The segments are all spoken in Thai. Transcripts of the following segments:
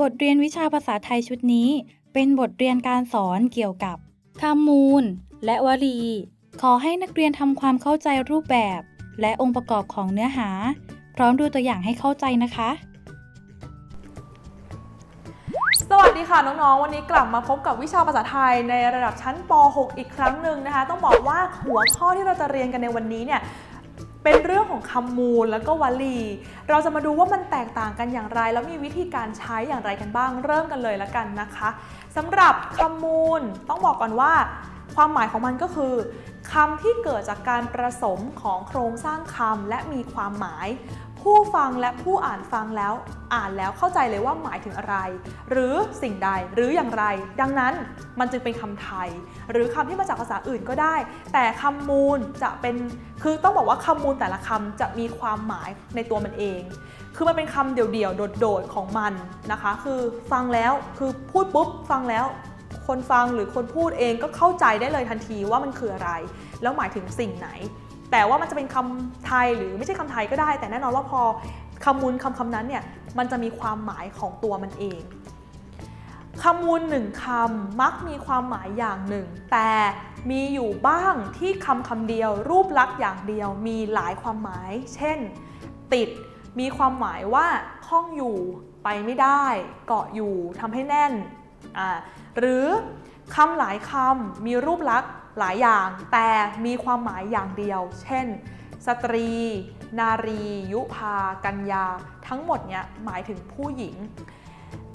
บทเรียนวิชาภาษาไทยชุดนี้ เป็นบทเรียนการสอนเกี่ยวกับคำมูล และวลี ขอให้นักเรียนทำความเข้าใจรูปแบบ และองค์ประกอบของเนื้อหา พร้อมดูตัวอย่างให้เข้าใจนะคะ สวัสดีค่ะน้องๆ วันนี้กลับมาพบกับวิชาภาษาไทยในระดับชั้นป .6 อีกครั้งหนึ่งนะคะ ต้องบอกว่าหัวข้อที่เราจะเรียนกันในวันนี้เนี่ย เป็นเรื่องของคำมูลแล้วก็วลี เราจะมาดูว่ามันแตกต่างกันอย่างไร แล้วมีวิธีการใช้อย่างไรกันบ้าง เริ่มกันเลยละกันนะคะสำหรับคำมูลต้องบอกก่อนว่า ความหมายของมันก็คือคำที่เกิดจากการประสมของโครงสร้างคำและมีความหมาย ผู้ฟังและผู้อ่านฟังแล้ว อ่านแล้วเข้าใจเลยว่าหมายถึงอะไร หรือสิ่งใดหรืออย่างไร ดังนั้นมันจึงเป็นคำไทย หรือคำที่มาจากภาษาอื่นก็ได้ แต่คำมูลจะเป็นคือต้องบอกว่าคำมูลแต่ละคำจะมีความหมายในตัวมันเอง คือมันเป็นคำเดี่ยวๆโดดๆของมันนะคะ คือฟังแล้วคือพูดปุ๊บฟังแล้วคนฟังหรือคนพูดเองก็เข้าใจได้เลยทันทีว่ามันคืออะไร แล้วหมายถึงสิ่งไหน แต่ว่ามันจะเป็นคำไทยหรือไม่ใช่คำไทยก็ได้ แต่แน่นอนว่าพอคำมูลคำคำนั้นเนี่ยมันจะมีความหมายของตัวมันเองคำมูลหนึ่งคำมักมีความหมายอย่างหนึ่ง แต่มีอยู่บ้างที่คำคำเดียว รูปลักษณ์อย่างเดียว มีหลายความหมาย เช่น ติด มีความหมายว่าคล้องอยู่ไปไม่ได้ เกาะอยู่ทำให้แน่น หรือคำหลายคำมีรูปลักษณ์ หลายอย่างแต่มีความหมายอย่างเดียว เช่น สตรี นารี ยุพา กัญญา ทั้งหมดเนี้ยหมายถึงผู้หญิง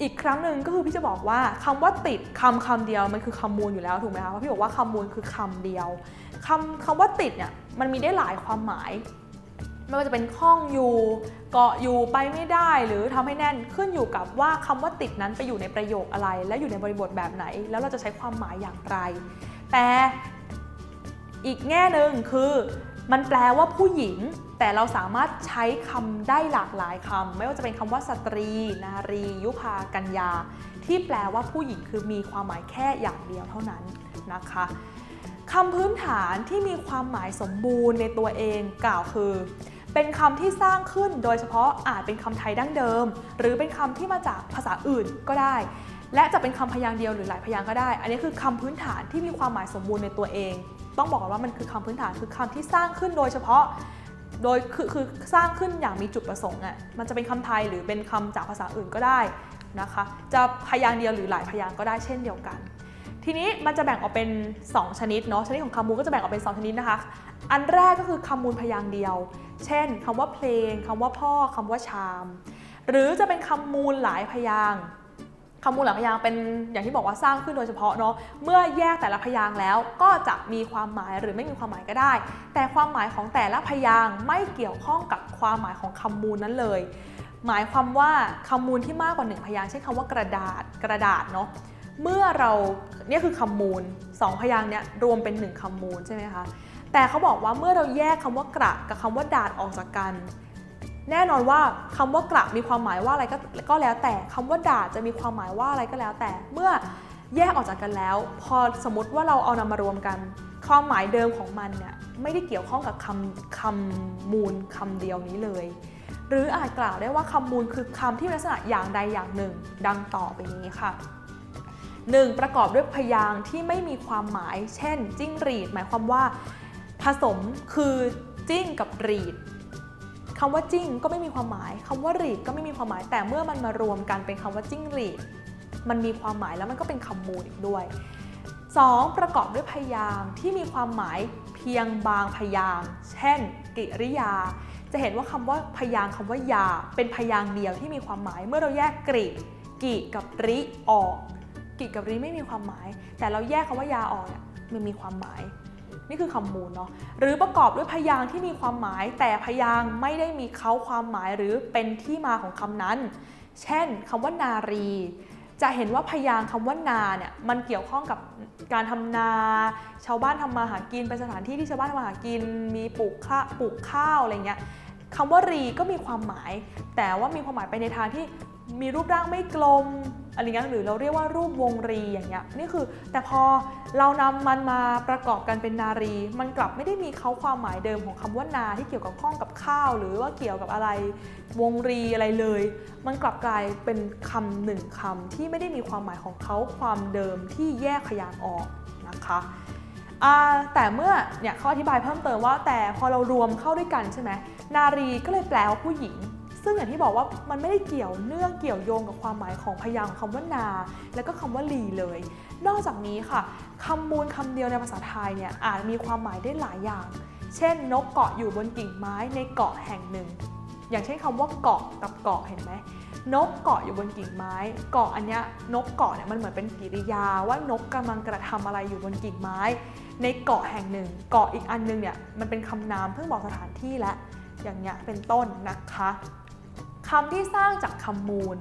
อีกครั้งหนึ่งก็คือพี่จะบอกว่าคำว่าติดคำคำเดียวมันคือคำมูลอยู่แล้วถูกไหมคะเพราะพี่บอกว่าคำมูลคือคำเดียวคำคำว่าติดเนี่ยมันมีได้หลายความหมายไม่ว่าจะเป็นข้องอยู่เกาะอยู่ไปไม่ได้หรือทำให้แน่นขึ้นอยู่กับว่าคำว่าติดนั้นไปอยู่ในประโยคอะไร และอยู่ในบริบทแบบไหน แล้วเราจะใช้ความหมายอย่างไร แต่อีกแง่หนึ่งคือมันแปลว่าผู้หญิง แต่เราสามารถใช้คำได้หลากหลายคำไม่ว่าจะเป็นคำว่าสตรี นารี ยุพากัญญา ที่แปลว่าผู้หญิงคือมีความหมายแค่อย่างเดียวเท่านั้นนะคะคำพื้นฐานที่มีความหมายสมบูรณ์ในตัวเองกล่าวคือ เป็นคำที่สร้างขึ้นโดยเฉพาะอาจเป็นคำไทยดั้งเดิม หรือเป็นคำที่มาจากภาษาอื่นก็ได้ และจะเป็นคำพยางค์เดียวหรือหลายพยางค์ก็ได้ อันนี้คือคำพื้นฐานที่มีความหมายสมบูรณ์ในตัวเอง ต้องบอกว่ามันคือคำพื้นฐานคือคำที่สร้างขึ้นโดยเฉพาะ โดยคือคือสร้างขึ้นอย่างมีจุดประสงค์อะ มันจะเป็นคำไทยหรือเป็นคำจากภาษาอื่นก็ได้นะคะ จะพยางค์เดียวหรือหลายพยางค์ก็ได้เช่นเดียวกัน ทีนี้มันจะแบ่งออกเป็น 2 ชนิดเนาะ ชนิดของคำมูลก็จะแบ่งออกเป็น 2 ชนิดนะคะ อันแรกก็คือคำมูลพยางค์เดียว เช่นคำว่าเพลงคำว่าพ่อคำว่าชาม หรือจะเป็นคำมูลหลายพยางค์ คำมูลหลายพยางค์เป็นอย่างที่บอกว่าสร้างขึ้นโดยเฉพาะเนาะเมื่อแยกแต่ละพยางค์แล้วก็จะมีความหมายหรือไม่มีความหมายก็ได้ แต่ความหมายของแต่ละพยางค์ไม่เกี่ยวข้องกับความหมายของคำมูลนั้นเลย หมายความว่าคำมูลที่มากกว่าหนึ่งพยางค์เช่นคำว่ากระดาษกระดาษเนาะเมื่อเราเนี่ยคือคำมูลสองพยางค์เนี่ยรวมเป็นหนึ่งคำมูลใช่ไหมคะแต่เขาบอกว่าเมื่อเราแยกคำว่ากระกับคำว่าดาษออกจากกัน แน่นอนว่าคำว่ากระมีความหมายว่าอะไรก็ก็แล้วแต่คำว่าด่าจะมีความหมายว่าอะไรก็แล้วแต่ เมื่อแยกออกจากกันแล้ว พอสมมติว่าเราเอานำมารวมกัน ความหมายเดิมของมันเนี่ยไม่ได้เกี่ยวข้องกับคำคำมูลคำเดียวนี้เลย หรืออาจกล่าวได้ว่าคำมูลคือคำที่ลักษณะอย่างใดอย่างหนึ่ง ดังต่อไปนี้ค่ะ 1. ประกอบด้วยพยางค์ที่ไม่มีความหมาย เช่น จิ้งหรีด หมายความว่า ผสมคือจิ้งกับหรีด คำว่าจิ้งก็ไม่มีความหมายคำว่าหรีดก็ไม่มีความหมาย แต่เมื่อมันมารวมกันเป็นคำว่าจิ้งหรีดมันมีความหมายแล้วมันก็เป็นคำมูลอีกด้วย 2. ประกอบด้วยพยางค์ที่มีความหมายเพียงบางพยางค์เช่น กิริยา จะเห็นว่าคำว่าพยางค์คำว่ายา เป็นพยางค์เดียวที่มีความหมาย เมื่อเราแยกกริกิกับริออก กิกับริไม่มีความหมาย แต่เราแยกคำว่ายาออกเนี่ยมันมีความหมาย นี่คือคำมูลเนาะหรือประกอบด้วยพยางค์ที่มีความหมาย แต่พยางค์ไม่ได้มีเขาความหมายหรือเป็นที่มาของคำนั้น เช่นคำว่านารี จะเห็นว่าพยางค์คำว่านาเนี่ยมันเกี่ยวข้องกับการทำนา ชาวบ้านทำมาหากินเป็นสถานที่ที่ชาวบ้านทำมาหากิน มีปลูกข้าปลูกข้าวอะไรเงี้ยคำว่ารีก็มีความหมาย แต่ว่ามีความหมายไปในทางที่ มีรูปร่างไม่กลมอะไรเงี้ยหรือเราเรียกว่ารูปวงรีอย่างเงี้ยนี่คือแต่พอเรานำมันมาประกอบกันเป็นนารี มันกลับไม่ได้มีเขาความหมายเดิมของคำว่านาที่เกี่ยวกับข้องกับข้าว หรือว่าเกี่ยวกับอะไรวงรีอะไรเลย มันกลับกลายเป็นคำหนึ่งคำที่ไม่ได้มีความหมายของเขาความเดิมที่แยกพยางออกนะคะแต่เมื่อเนี่ยเขาอธิบายเพิ่มเติมว่า แต่พอเรารวมเข้าด้วยกันใช่ไหมนารีก็เลยแปลว่าผู้หญิง ซึ่งอย่างที่บอกว่ามันไม่ได้เกี่ยวเนื่องเกี่ยวโยงกับความหมายของพยางค์ของคำว่านา แล้วก็คำว่าลีเลย นอกจากนี้ค่ะคำมูลคำเดียวในภาษาไทยเนี่ยอาจมีความหมายได้หลายอย่าง เช่น นกเกาะอยู่บนกิ่งไม้ในเกาะแห่งหนึ่ง อย่างเช่นคำว่าเกาะกับเกาะเห็นไหมนกเกาะอยู่บนกิ่งไม้ เกาะอันเนี้ยนกเกาะเนี่ยมันเหมือนเป็นกริยาว่านกกำลังกระทำอะไรอยู่บนกิ่งไม้ ในเกาะแห่งหนึ่ง เกาะอีกอันหนึงเนี่ยมันเป็นคำนามเพื่อบอกสถานที่และ อย่างเงี้ยเป็นต้นนะคะ คำที่สร้างจากคำมูล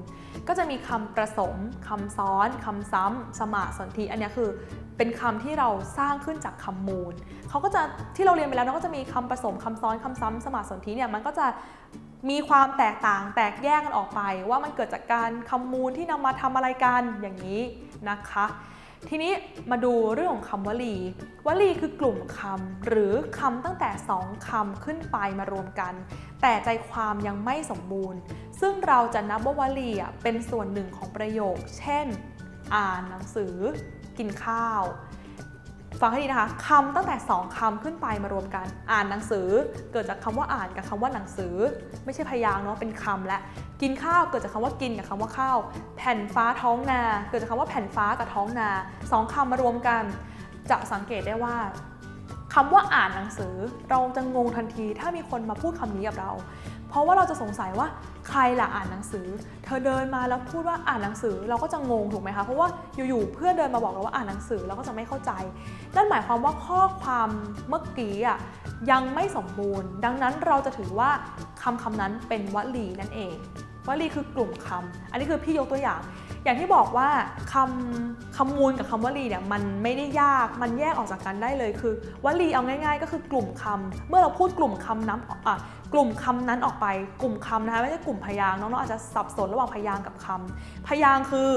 ก็จะมีคำประสมคำซ้อนคำซ้ำสมาสนธิอันนี้คือเป็นคำที่เราสร้างขึ้นจากคำมูลเขาก็จะที่เราเรียนไปแล้วเราก็จะมีคำผสมคำซ้อนคำซ้ำสมาสนธิเนี่ยมันก็จะมีความแตกต่างแตกแยกกันออกไป ว่ามันเกิดจากการคำมูลที่นำมาทำอะไรกันอย่างนี้นะคะ ทีนี้มาดูเรื่องของคำวลี วลีคือกลุ่มคำหรือคำตั้งแต่ 2คำขึ้นไปมารวมกัน แต่ใจความยังไม่สมบูรณ์ ซึ่งเราจะนับว่าวลีเป็นส่วนหนึ่งของประโยค เช่น อ่านหนังสือ กินข้าว ฟังให้ดีนะคะคำตั้งแต่ 2คำขึ้นไปมารวมกัน อ่านหนังสือ เกิดจากคำว่าอ่านกับคำว่าหนังสือ ไม่ใช่พยางค์เนาะเป็นคำและ กินข้าวเกิดจากคำว่ากินกับคำว่าข้าว แผ่นฟ้าท้องนา เกิดจากคำว่าแผ่นฟ้ากับท้องนาสองคำมารวมกัน จะสังเกตได้ว่าคำว่าอ่านหนังสือ เราจะงงทันทีถ้ามีคนมาพูดคำนี้กับเรา เพราะว่าเราจะสงสัยว่าใครล่ะอ่านหนังสือ เธอเดินมาแล้วพูดว่าอ่านหนังสือเราก็จะงงถูกไหมคะ เพราะว่าอยู่ๆเพื่อนเดินมาบอกเราว่าอ่านหนังสือเราก็จะไม่เข้าใจ นั่นหมายความว่าข้อความเมื่อกี้อะยังไม่สมบูรณ์ ดังนั้นเราจะถือว่าคำคำนั้นเป็นวลีนั่นเองวลีคือกลุ่มคำ อันนี้คือพี่ยกตัวอย่าง อย่างที่บอกว่าคำคำมูลกับคำวลีเนี่ยมันไม่ได้ยากมันแยกออกจากกันได้เลยคือวลีเอาง่าย ๆ ก็คือกลุ่มคำเมื่อเราพูดกลุ่มคำนั้นอะกลุ่มคำนั้นออกไป กลุ่มคำนะคะไม่ใช่กลุ่มพยางค์น้องๆอาจจะสับสนระหว่างพยางค์กับคำพยางค์คือ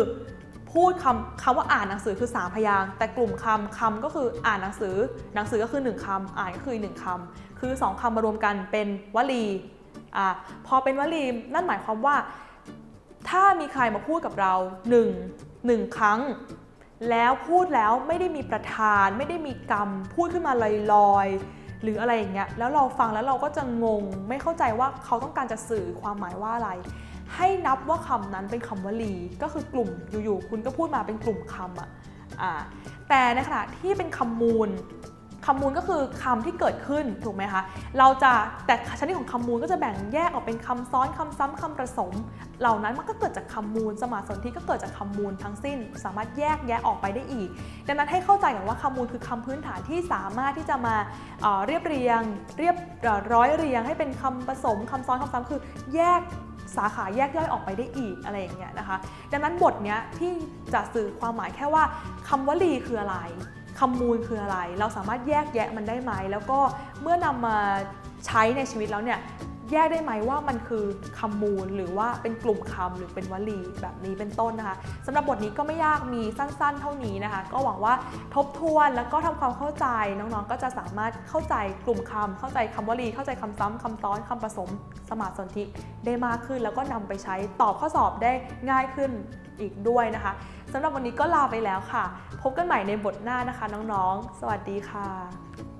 พูดคำคำว่าอ่านหนังสือคือสามพยางแต่กลุ่มคำคำก็คืออ่านหนังสือ หนังสือก็คือหนึ่งคำอ่านก็คือหนึ่งคำคือสองคำมารวมกันเป็นวลีอะพอเป็นวลีนั่นหมายความว่า ถ้ามีใครมาพูดกับเราหนึ่งหนึ่งครั้ง แล้วพูดแล้วไม่ได้มีประธาน ไม่ได้มีกรรม พูดขึ้นมาลอยๆ หรืออะไรอย่างเงี้ยแล้วเราฟังแล้วเราก็จะงง ไม่เข้าใจว่าเขาต้องการจะสื่อความหมายว่าอะไร ให้นับว่าคำนั้นเป็นคำวลีก็คือกลุ่มอยู่ๆคุณก็พูดมาเป็นกลุ่มคำอะอ่าแต่ในขณะที่เป็นคำมูล คำมูลก็คือคำที่เกิดขึ้นถูกไหมคะ เราจะแต่ชนิดของคำมูลก็จะแบ่งแยกออกเป็นคำซ้อนคำซ้ำคำผสม เหล่านั้นมันก็เกิดจากคำมูล สมาสนธิก็เกิดจากคำมูลทั้งสิ้น สามารถแยกแยะออกไปได้อีก ดังนั้นให้เข้าใจกันว่าคำมูลคือคำพื้นฐานที่สามารถที่จะมาเเรียบเรียง เรียบร้อยเรียง ให้เป็นคำผสมคำซ้อนคำซ้ำคือแยกสาขาแยกย่อยออกไปได้อีกอะไรอย่างเงี้ยนะคะ ดังนั้นบทเนี้ยพี่จะสื่อความหมายแค่ว่าคำวลีคืออะไร คำมูลคืออะไร เราสามารถแยกแยะมันได้ไหม แล้วก็เมื่อนำมาใช้ในชีวิตแล้วเนี่ยแยกได้ไหมว่ามันคือคำมูลหรือว่าเป็นกลุ่มคำหรือเป็นวลีแบบนี้เป็นต้นนะคะสำหรับบทนี้ก็ไม่ยากมีสั้นๆ เท่านี้นะคะ ก็หวังว่าทบทวนแล้วก็ทำความเข้าใจน้องๆ ก็จะสามารถเข้าใจกลุ่มคำเข้าใจคำวลี เข้าใจคำซ้ำคำซ้อนคำผสมสมาสนธิได้มากขึ้น แล้วก็นำไปใช้ตอบข้อสอบได้ง่ายขึ้น อีกด้วยนะคะสำหรับวันนี้ก็ลาไปแล้วค่ะ พบกันใหม่ในบทหน้านะคะน้องๆ สวัสดีค่ะ